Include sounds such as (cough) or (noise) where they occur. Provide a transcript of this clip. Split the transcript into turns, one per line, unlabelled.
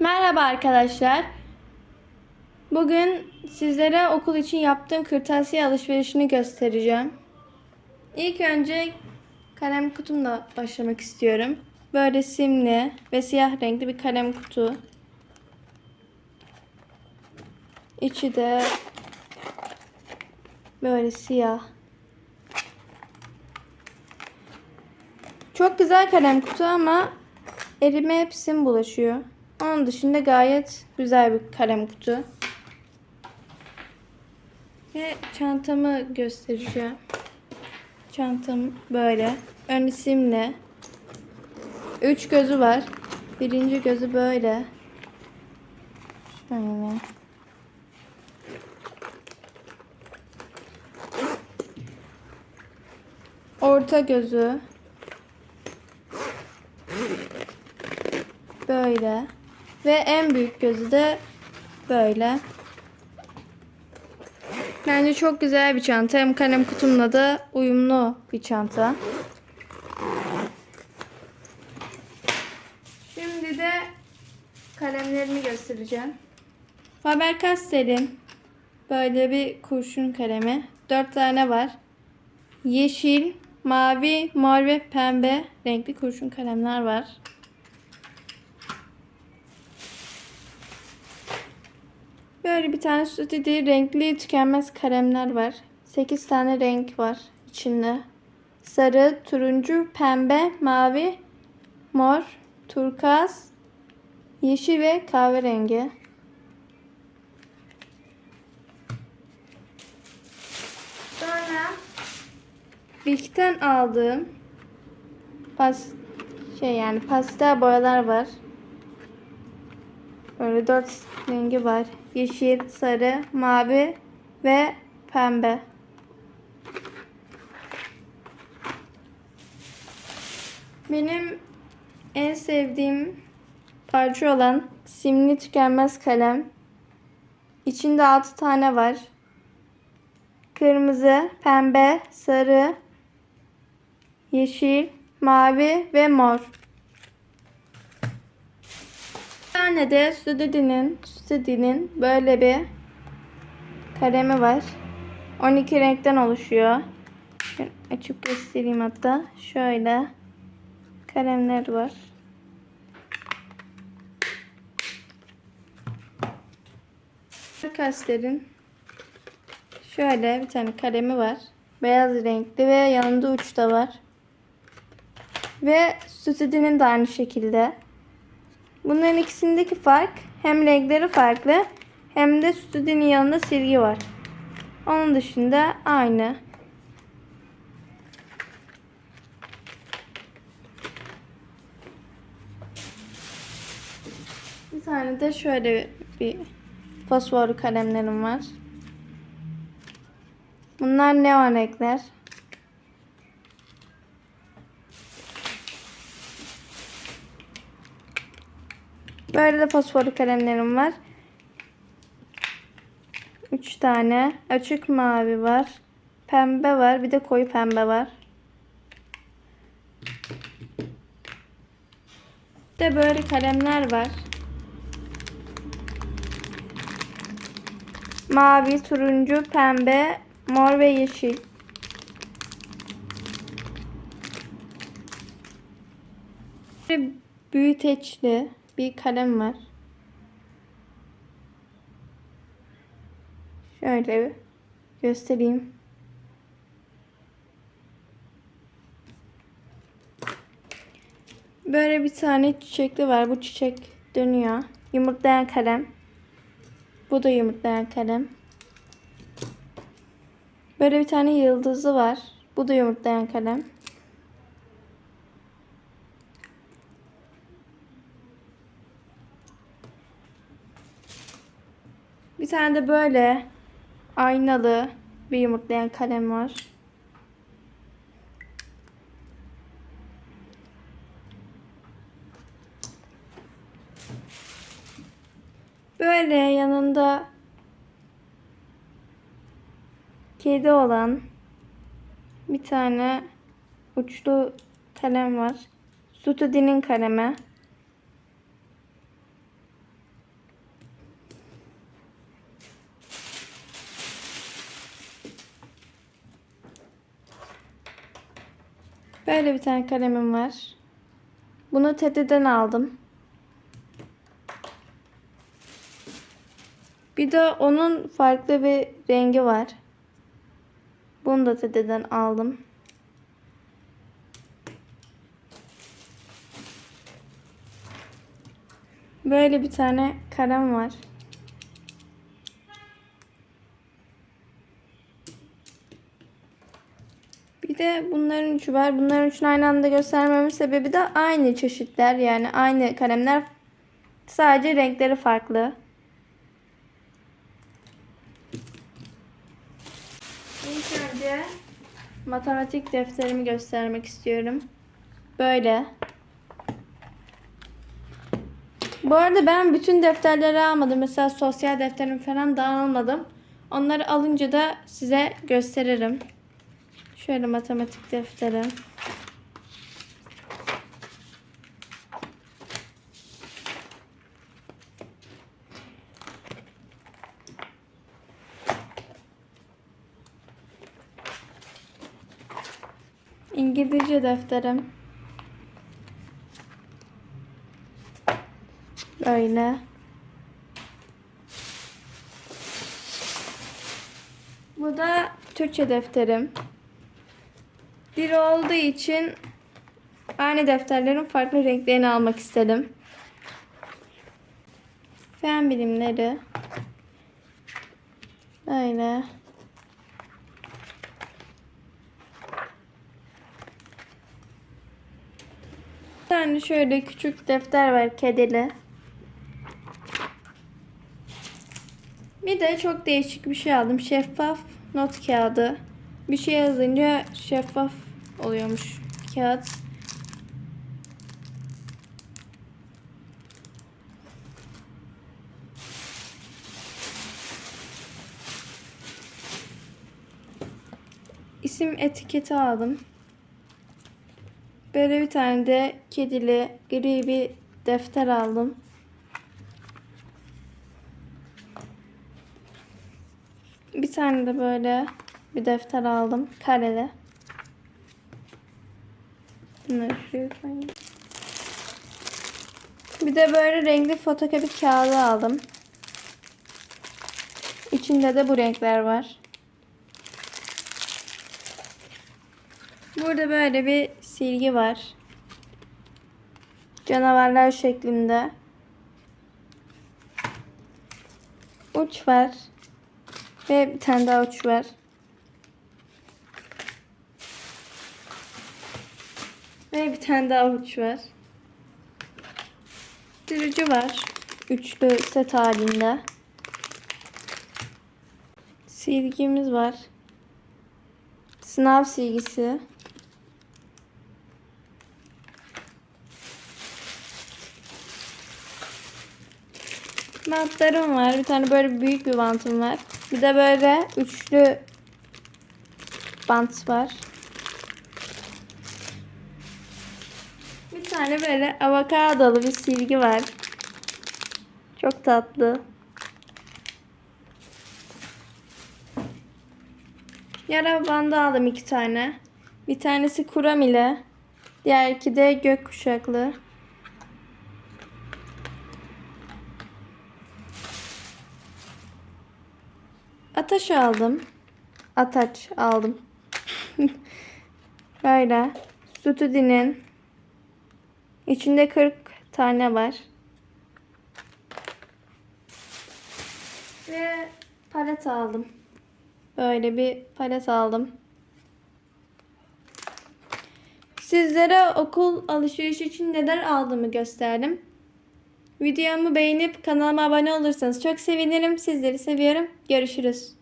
Merhaba arkadaşlar. Bugün sizlere okul için yaptığım kırtasiye alışverişini göstereceğim. İlk önce kalem kutumla başlamak istiyorum. Böyle simli ve siyah renkli bir kalem kutu. İçi de böyle siyah. Çok güzel kalem kutu ama elime hep bulaşıyor. Onun dışında gayet güzel bir kalem kutu. Ve çantamı göstereceğim. Çantam böyle. Önü simli. Üç gözü var. Birinci gözü böyle. Şöyle. Orta gözü. Böyle. Ve en büyük gözü de böyle. Bence çok güzel bir çanta. Hem kalem kutumla da uyumlu bir çanta. Şimdi de kalemlerimi göstereceğim. Faber-Castell'in böyle bir kurşun kalemi. Dört tane var. Yeşil, mavi, mor ve pembe renkli kurşun kalemler var. Böyle bir tane süt dediği renkli tükenmez kalemler var. 8 tane renk var içinde. Sarı, turuncu, pembe, mavi, mor, turkuaz, yeşil ve kahverengi. Sonra Bick'ten aldığım pas şey yani pastel boyalar var. Böyle dört rengi var. Yeşil, sarı, mavi ve pembe. Benim en sevdiğim parça olan simli tükenmez kalem. İçinde 6 tane var. Kırmızı, pembe, sarı, yeşil, mavi ve mor. Bir tane de Studi'nin Studi'nin böyle bir kalemi var. 12 renkten oluşuyor. Şöyle açıp göstereyim hatta. Şöyle kalemler var. Kastel'in şöyle bir tane kalemi var. Beyaz renkli ve yanında uç da var. Ve Studi'nin de aynı şekilde. Bunların ikisindeki fark hem renkleri farklı hem de stüdyenin yanında silgi var. Onun dışında aynı. Bir tane de şöyle bir fosforlu kalemlerim var. Bunlar neon renkler. Böyle de fosforlu kalemlerim var. 3 tane. Açık mavi var. Pembe var. Bir de koyu pembe var. Bir de böyle kalemler var. Mavi, turuncu, pembe, mor ve yeşil. Büyüteçli bir kalem var. Şöyle göstereyim. Böyle bir tane çiçekli var. Bu çiçek dönüyor. Yumurtlayan kalem. Bu da yumurtlayan kalem. Böyle bir tane yıldızı var. Bu da yumurtlayan kalem. Bir tane de böyle aynalı bir yumurtlayan kalem var. Böyle yanında kedi olan bir tane uçlu kalem var. Studi'nin kalemi. Böyle bir tane kalemim var. Bunu Teddy'den aldım. Bir de onun farklı bir rengi var. Bunu da Teddy'den aldım. Böyle bir tane kalem var. Bir de bunların üçü var. Bunların üçünü aynı anda göstermemin sebebi de aynı çeşitler. Yani aynı kalemler. Sadece renkleri farklı. İlk önce matematik defterimi göstermek istiyorum. Böyle. Bu arada ben bütün defterleri almadım. Mesela sosyal defterim falan da almadım. Onları alınca da size gösteririm. Şöyle matematik defterim. İngilizce defterim. Böyle. Bu da Türkçe defterim. Dil olduğu için aynı defterlerin farklı renklerini almak istedim. Fen bilimleri. Böyle. Bir tane şöyle küçük defter var kedili. Bir de çok değişik bir şey aldım. Şeffaf not kağıdı. Bir şey yazınca şeffaf oluyormuş kağıt. İsim etiketi aldım. Böyle bir tane de kedili gri bir defter aldım. Bir tane de böyle bir defter aldım. Kareli. Bunları şuraya koyayım. Bir de böyle renkli fotokopi kağıdı aldım. İçinde de bu renkler var. Burada böyle bir silgi var. Canavarlar şeklinde. Uç var. Ve bir tane daha uç var. Ve bir tane daha uç var. Sürücü var. Üçlü set halinde. Silgimiz var. Sınav silgisi. Bantlarım var. Bir tane böyle büyük bir bantım var. Bir de böyle üçlü bant var. Tane böyle avokadolu bir silgi var. Çok tatlı. Yara bandı aldım iki tane. Bir tanesi kuram ile. Diğer iki de gök. Ataş aldım. Ataç aldım. (laughs) Böyle. Stüdyo'nun içinde 40 tane var. Ve palet aldım. Böyle bir palet aldım. Sizlere okul alışverişi için neler aldığımı gösterdim. Videomu beğenip kanalıma abone olursanız çok sevinirim. Sizleri seviyorum. Görüşürüz.